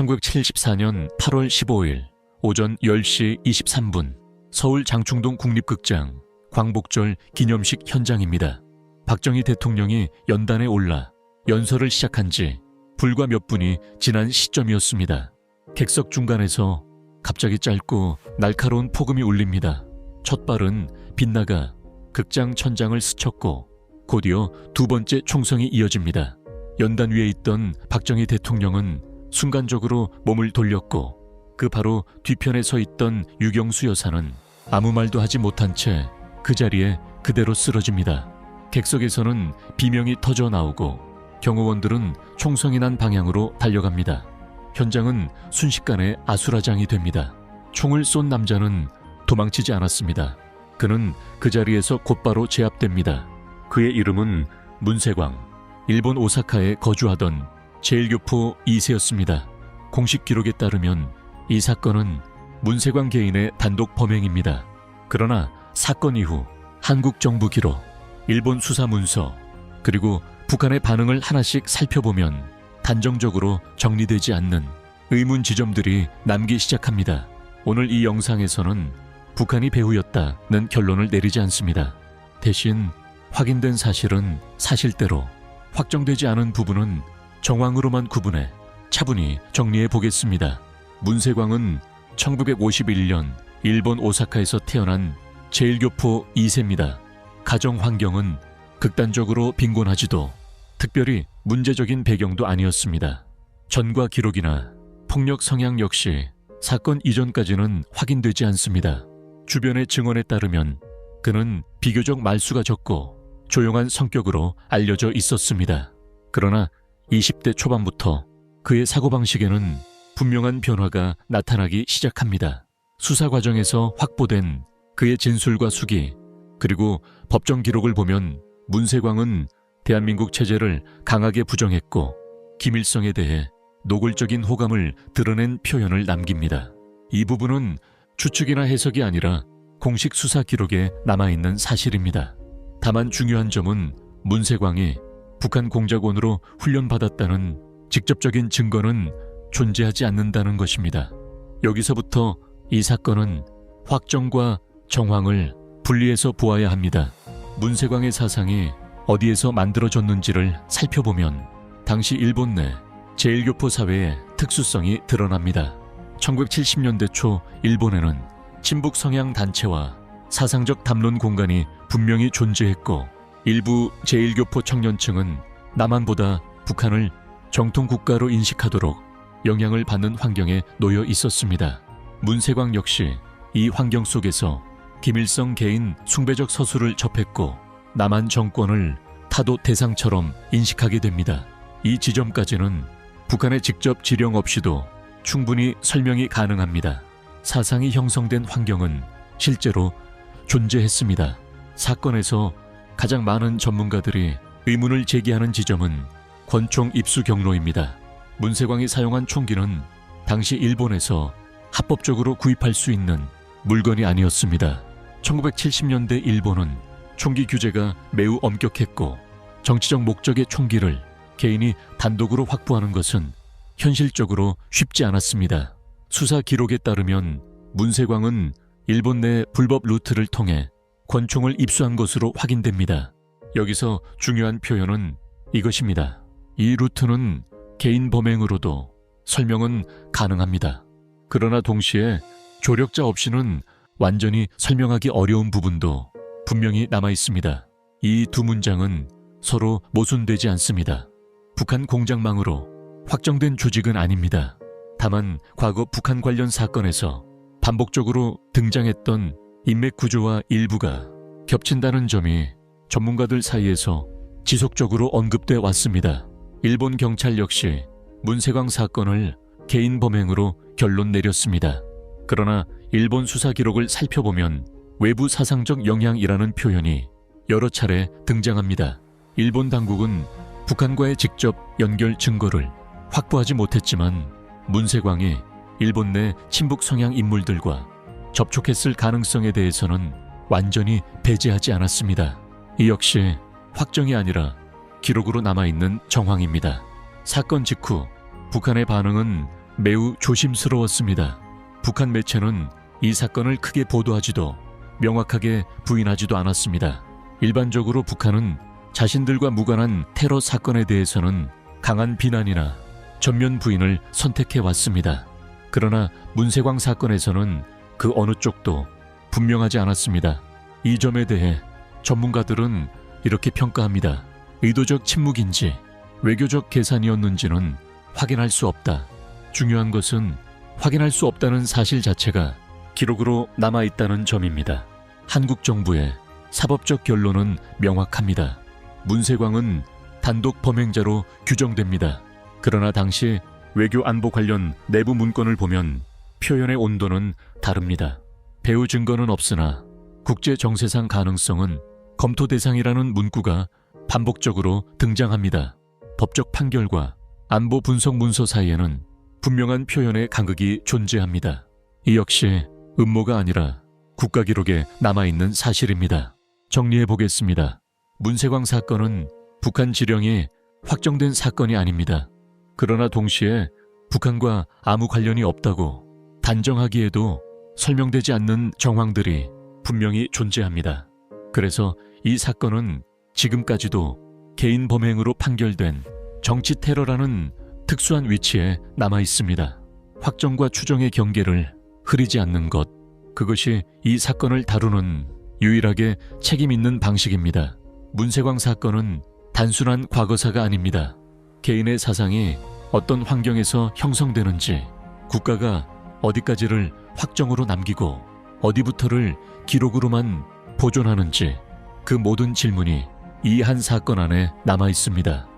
1974년 8월 15일 오전 10시 23분 서울 장충동 국립극장 광복절 기념식 현장입니다. 박정희 대통령이 연단에 올라 연설을 시작한 지 불과 몇 분이 지난 시점이었습니다. 객석 중간에서 갑자기 짧고 날카로운 폭음이 울립니다. 첫 발은 빗나가 극장 천장을 스쳤고 곧이어 두 번째 총성이 이어집니다. 연단 위에 있던 박정희 대통령은 순간적으로 몸을 돌렸고 그 바로 뒤편에 서 있던 유경수 여사는 아무 말도 하지 못한 채 그 자리에 그대로 쓰러집니다. 객석에서는 비명이 터져 나오고 경호원들은 총성이 난 방향으로 달려갑니다. 현장은 순식간에 아수라장이 됩니다. 총을 쏜 남자는 도망치지 않았습니다. 그는 그 자리에서 곧바로 제압됩니다. 그의 이름은 문세광, 일본 오사카에 거주하던 제일교포 2세였습니다. 공식 기록에 따르면 이 사건은 문세광 개인의 단독 범행입니다. 그러나 사건 이후 한국 정부 기록, 일본 수사 문서, 그리고 북한의 반응을 하나씩 살펴보면 단정적으로 정리되지 않는 의문 지점들이 남기 시작합니다. 오늘 이 영상에서는 북한이 배후였다는 결론을 내리지 않습니다. 대신 확인된 사실은 사실대로 확정되지 않은 부분은 정황으로만 구분해 차분히 정리해 보겠습니다. 문세광은 1951년 일본 오사카에서 태어난 제일교포 2세입니다. 가정 환경은 극단적으로 빈곤하지도 특별히 문제적인 배경도 아니었습니다. 전과 기록이나 폭력 성향 역시 사건 이전까지는 확인되지 않습니다. 주변의 증언에 따르면 그는 비교적 말수가 적고 조용한 성격으로 알려져 있었습니다. 그러나 20대 초반부터 그의 사고방식에는 분명한 변화가 나타나기 시작합니다. 수사 과정에서 확보된 그의 진술과 수기, 그리고 법정 기록을 보면 문세광은 대한민국 체제를 강하게 부정했고 김일성에 대해 노골적인 호감을 드러낸 표현을 남깁니다. 이 부분은 추측이나 해석이 아니라 공식 수사 기록에 남아있는 사실입니다. 다만 중요한 점은 문세광이 북한 공작원으로 훈련받았다는 직접적인 증거는 존재하지 않는다는 것입니다. 여기서부터 이 사건은 확정과 정황을 분리해서 보아야 합니다. 문세광의 사상이 어디에서 만들어졌는지를 살펴보면 당시 일본 내 제일교포 사회의 특수성이 드러납니다. 1970년대 초 일본에는 친북 성향 단체와 사상적 담론 공간이 분명히 존재했고 일부 제1교포 청년층은 남한보다 북한을 정통 국가로 인식하도록 영향을 받는 환경에 놓여 있었습니다. 문세광 역시 이 환경 속에서 김일성 개인 숭배적 서술을 접했고 남한 정권을 타도 대상처럼 인식하게 됩니다. 이 지점까지는 북한의 직접 지령 없이도 충분히 설명이 가능합니다. 사상이 형성된 환경은 실제로 존재했습니다. 사건에서 가장 많은 전문가들이 의문을 제기하는 지점은 권총 입수 경로입니다. 문세광이 사용한 총기는 당시 일본에서 합법적으로 구입할 수 있는 물건이 아니었습니다. 1970년대 일본은 총기 규제가 매우 엄격했고 정치적 목적의 총기를 개인이 단독으로 확보하는 것은 현실적으로 쉽지 않았습니다. 수사 기록에 따르면 문세광은 일본 내 불법 루트를 통해 권총을 입수한 것으로 확인됩니다. 여기서 중요한 표현은 이것입니다. 이 루트는 개인 범행으로도 설명은 가능합니다. 그러나 동시에 조력자 없이는 완전히 설명하기 어려운 부분도 분명히 남아 있습니다. 이 두 문장은 서로 모순되지 않습니다. 북한 공작망으로 확정된 조직은 아닙니다. 다만 과거 북한 관련 사건에서 반복적으로 등장했던 인맥 구조와 일부가 겹친다는 점이 전문가들 사이에서 지속적으로 언급돼 왔습니다. 일본 경찰 역시 문세광 사건을 개인 범행으로 결론 내렸습니다. 그러나 일본 수사 기록을 살펴보면 외부 사상적 영향이라는 표현이 여러 차례 등장합니다. 일본 당국은 북한과의 직접 연결 증거를 확보하지 못했지만 문세광이 일본 내 친북 성향 인물들과 접촉했을 가능성에 대해서는 완전히 배제하지 않았습니다. 이 역시 확정이 아니라 기록으로 남아있는 정황입니다. 사건 직후 북한의 반응은 매우 조심스러웠습니다. 북한 매체는 이 사건을 크게 보도하지도 명확하게 부인하지도 않았습니다. 일반적으로 북한은 자신들과 무관한 테러 사건에 대해서는 강한 비난이나 전면 부인을 선택해 왔습니다. 그러나 문세광 사건에서는 그 어느 쪽도 분명하지 않았습니다. 이 점에 대해 전문가들은 이렇게 평가합니다. 의도적 침묵인지 외교적 계산이었는지는 확인할 수 없다. 중요한 것은 확인할 수 없다는 사실 자체가 기록으로 남아 있다는 점입니다. 한국 정부의 사법적 결론은 명확합니다. 문세광은 단독 범행자로 규정됩니다. 그러나 당시 외교 안보 관련 내부 문건을 보면 표현의 온도는 다릅니다. 배후 증거는 없으나 국제 정세상 가능성은 검토 대상이라는 문구가 반복적으로 등장합니다. 법적 판결과 안보 분석 문서 사이에는 분명한 표현의 간극이 존재합니다. 이 역시 음모가 아니라 국가 기록에 남아있는 사실입니다. 정리해 보겠습니다. 문세광 사건은 북한 지령이 확정된 사건이 아닙니다. 그러나 동시에 북한과 아무 관련이 없다고 단정하기에도 설명되지 않는 정황들이 분명히 존재합니다. 그래서 이 사건은 지금까지도 개인 범행으로 판결된 정치 테러라는 특수한 위치에 남아 있습니다. 확정과 추정의 경계를 흐리지 않는 것, 그것이 이 사건을 다루는 유일하게 책임 있는 방식입니다. 문세광 사건은 단순한 과거사가 아닙니다. 개인의 사상이 어떤 환경에서 형성되는지, 국가가 어디까지를 확정으로 남기고 어디부터를 기록으로만 보존하는지 그 모든 질문이 이 한 사건 안에 남아 있습니다.